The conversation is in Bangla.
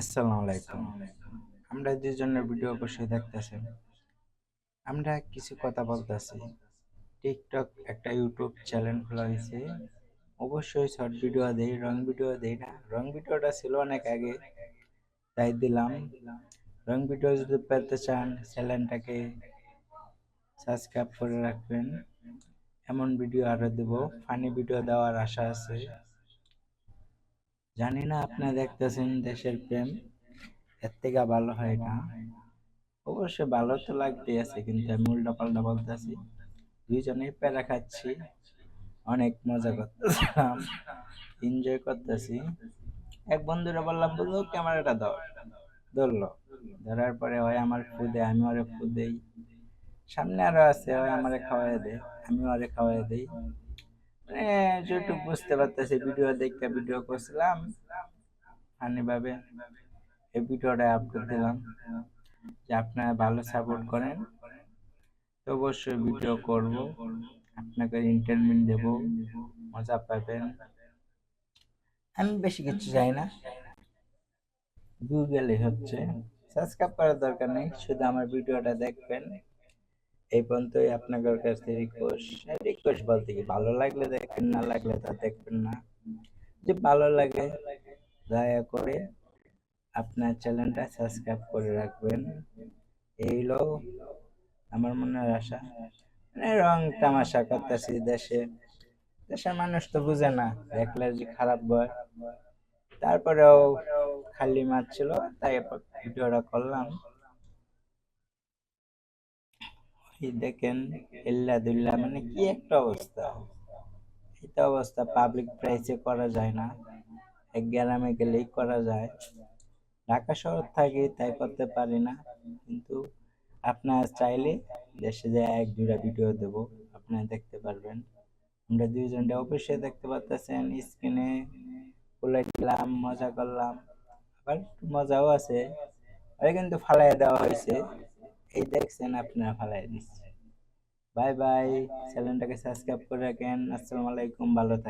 আসসালামু আলাইকুম। আমরা দুজনের ভিডিও অবশ্যই দেখতেছেন আমরা কিছু কথা বলতেছি। টিকটক একটা ইউটিউব চ্যানেল খোলা হয়েছে অবশ্যই শর্ট ভিডিও দেই, রং ভিডিও দেই না। রং ভিডিওটা ছিল অনেক আগে, তাই দিলাম। রং ভিডিও যদি পেতে চান, চ্যানেলটাকে সাবস্ক্রাইব করে রাখবেন। এমন ভিডিও আরও দেব। ফানি ভিডিও দেওয়ার আশা আছে। জানি না আপনি দেখতেছেন দেশের প্রেম। এর থেকে ভালো হয় না। অবশ্য ভালো তো লাগতে আছে, কিন্তু আমি উল্টা পাল্টা বলতেছি, দুইজনেই প্যারা খাচ্ছি। অনেক মজা করতেছিলাম এনজয় করতেছি। এক বন্ধুরা বললাম বলল ক্যামেরাটা দাও ধরলো। ধরার পরে হয় আমার ফুদে আমি ওরে ফুদেই সামনে আরও আছে হয় আমারে খাওয়াই দেয় আমি ওরে খাওয়াই দেই। যেটুকু বুঝতে পারতেছি, ভিডিও দেখতে ভিডিও করছিলাম। ভাবে এই ভিডিওটা আপলোড দিলাম, যে আপনারা ভালো সাপোর্ট করেন। তো অবশ্যই ভিডিও করব, আপনাকে এন্টারটেনমেন্ট দেব, মজা পাবেন। আমি বেশি কিছু চাই না। গুগলে হচ্ছে সাবস্ক্রাইব করার দরকার নেই, শুধু আমার ভিডিওটা দেখবেন। এই পর্যন্তই আপনাদের কাছে রিকোয়েস্ট রিকোয়েস্ট বলতে কি, ভালো লাগলে দেখবেন, না লাগলে তা দেখবেন না। যে ভালো লাগে, দয়া করে আপনার চ্যানেলটা সাবস্ক্রাইব করে রাখবেন। এই হলো আমার মনের আশা। মানে রং তামাশা করতেছি দেশে। দেশের মানুষ তো বুঝে না, দেখলে যে খারাপ বয় তারপরেও খালি মাছ ছিল, তাই ভিডিওটা করলাম। দেখেন এল্লা দুল্লা মানে কি একটা অবস্থা? এটা অবস্থা পাবলিক প্রাইসে করা যায় না। এক গ্রামে গেলেই করা যায়। ঢাকা শহর থাকি, তাই করতে পারি না। কিন্তু আপনার চাইলে দেশে যায় এক দুটা ভিডিও দেব, আপনারা দেখতে পারবেন। আমরা দুইজনটা অবশ্যই দেখতে পাচ্ছেন স্ক্রিনে বলে দিলাম, মজা করলাম। আবার একটু মজাও আছে। আরে কিন্তু ফালাই দেওয়া হয়েছে। এই দেখছেন আপনারা ফালাই দিচ্ছে। বাই বাই, চ্যানেলটাকে সাবস্ক্রাইব করে রাখেন। আসসালামু আলাইকুম, ভালো থাকেন